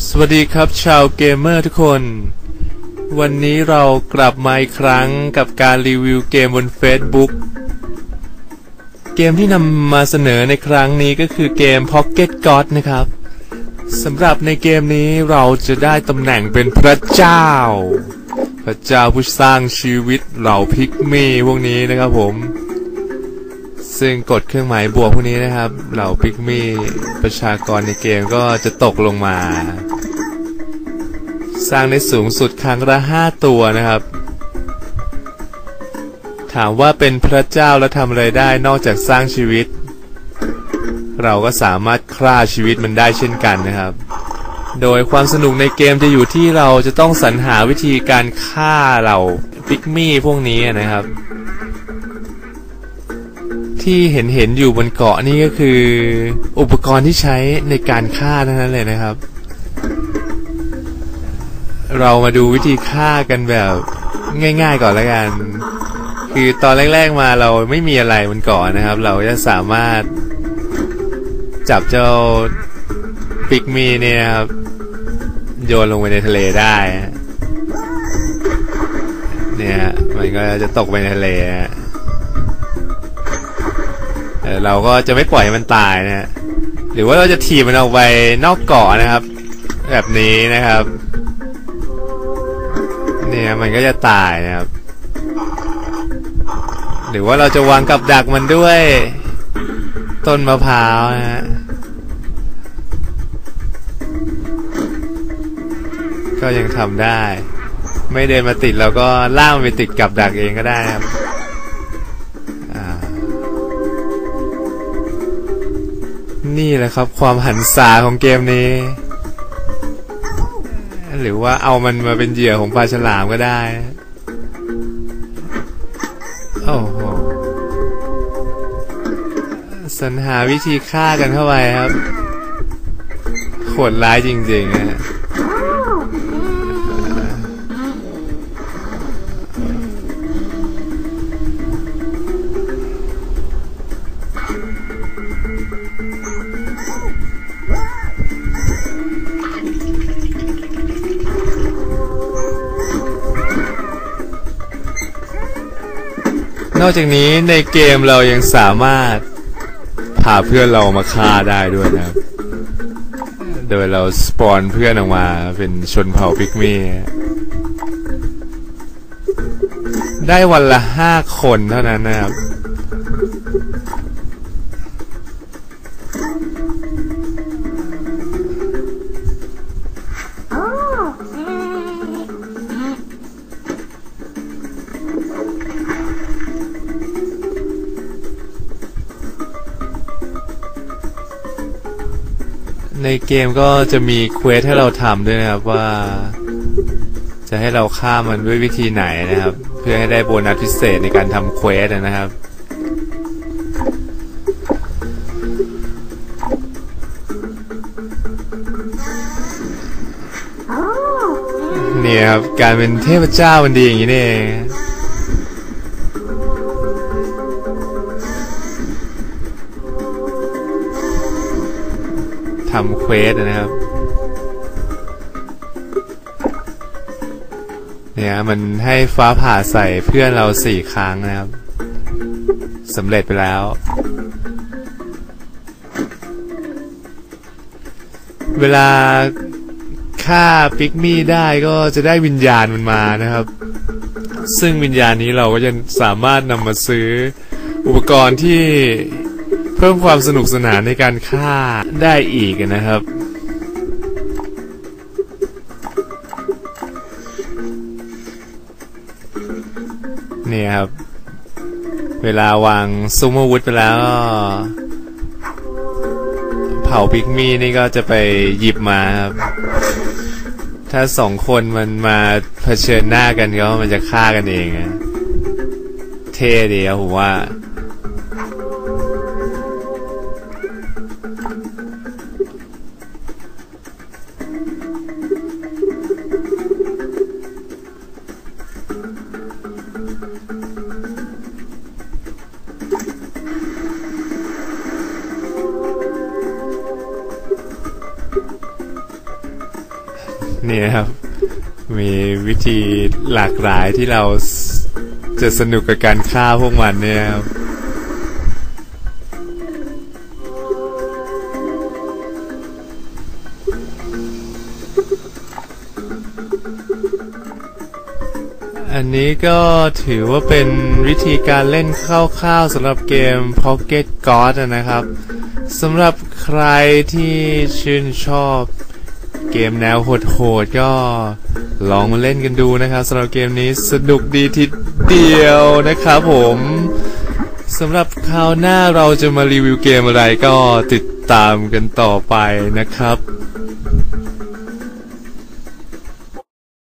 สวัสดีครับชาวเกมเมอร์ทุกคน วันนี้เรากลับมาอีกครั้งกับการรีวิวเกมบน Facebook เกมที่นำมาเสนอในครั้งนี้ก็คือเกม Pocket God นะครับสำหรับในเกมนี้เราจะได้ตำแหน่งเป็นพระเจ้า พระเจ้าผู้สร้างชีวิตเหล่าพิกมี่พวกนี้นะครับผม ซึ่งกดเครื่องหมายบวกพวกนี้นะครับ เหล่าพิกมี่ประชากรในเกมก็จะตกลงมา สร้างได้สูงสุดครั้งละ5ตัวนะครับ ถามว่าเป็นพระเจ้าแล้วทำอะไรได้นอกจากสร้างชีวิต เราก็สามารถฆ่าชีวิตมันได้เช่นกันนะครับ โดยความสนุกในเกมจะอยู่ที่เราจะต้องสรรหาวิธีการฆ่าเหล่าพิกมี่พวกนี้นะครับ ที่เห็นเห็นอยู่บนเกาะนี่ก็คือ อุปกรณ์ที่ใช้ในการฆ่าทั้งนั้นเลยนะครับ เรามาดูวิธีฆ่ากันแบบง่าย ๆ ก่อนล้วกัน คือตอนแรก ๆมาเราไม่มีอะไรบนเกาะนะครับ เราจะสามารถจับเจ้าปิกมีเนี่ยครับโยนลงไปในทะเลได้เนี่ยมันก็จะตกไปในทะเลฮะ เราก็จะไม่ปล่อยให้มันตายนะฮะหรือว่าเราจะถีบมันออกไปนอกเกาะนะครับ แบบนี้นะครับ เนี่ยมันก็จะตายนะครับ หรือว่าเราจะวางกับดักมันด้วย ต้นมะพร้าวนะฮะก็ยังทำได้ ไม่เดินมาติดเราก็ล่ามไปติดกับดักเองก็ได้นะครับ นี่แหละครับ ความหันษาของเกมนี้ หรือว่าเอามันมาเป็นเหยื่อของปลาฉลามก็ได้โอ้โหสรรหาวิธีฆ่ากันเข้าไปครับโหดร้ายจริงๆนะ นอกจากนี้ในเกมเรายังสามารถพาเพื่อนเรามาฆ่าได้ด้วยนะครับ โดยเราสปอนเพื่อนออกมาเป็นชนเผ่าพิกมี่ได้วันละห้าคนเท่านั้นนะครับ ในเกมก็จะมีเควสให้เราทำด้วยนะครับว่า จะให้เราฆ่ามันด้วยวิธีไหนนะครับ เพื่อให้ได้โบนัสพิเศษในการทำเควสนะครับเนี่ยครับการเป็นเทพเจ้ามันดีอย่างนี้นี่เอง ทำเควสนะครับ เนี่ยมันให้ฟ้าผ่าใส่เพื่อนเราสี่ครั้งนะครับสำเร็จไปแล้ว เวลาฆ่าปิกมี่ได้ก็จะได้วิญญาณมันมานะครับ ซึ่งวิญญาณนี้เราก็จะสามารถนำมาซื้ออุปกรณ์ที่ พิ่มความสนุกสนานในการฆ่าได้อีกนะครับเนี่ยครับ เวลาวางซุ้มอาวุธไปแล้วเผาพิกมี่นี่ก็จะไปหยิบมาครับ ถ้าสองคนมันมาเผชิญหน้ากันก็มันจะฆ่ากันเอง เท่ดีครับผมว่า นี่นะครับ มีวิธีหลากหลายที่เราจะสนุกกับการฆ่าพวกมันเนี่ยครับ อันนี้ก็ถือว่าเป็นวิธีการเล่นคร่าวๆสำหรับเกม Pocket God นะครับสำหรับใครที่ชื่นชอบเกมแนวโหดๆก็ลองมาเล่นกันดูนะครับสำหรับเกมนี้สนุกดีทีเดียวนะครับผมสำหรับคราวหน้าเราจะมารีวิวเกมอะไรก็ติดตามกันต่อไปนะครับ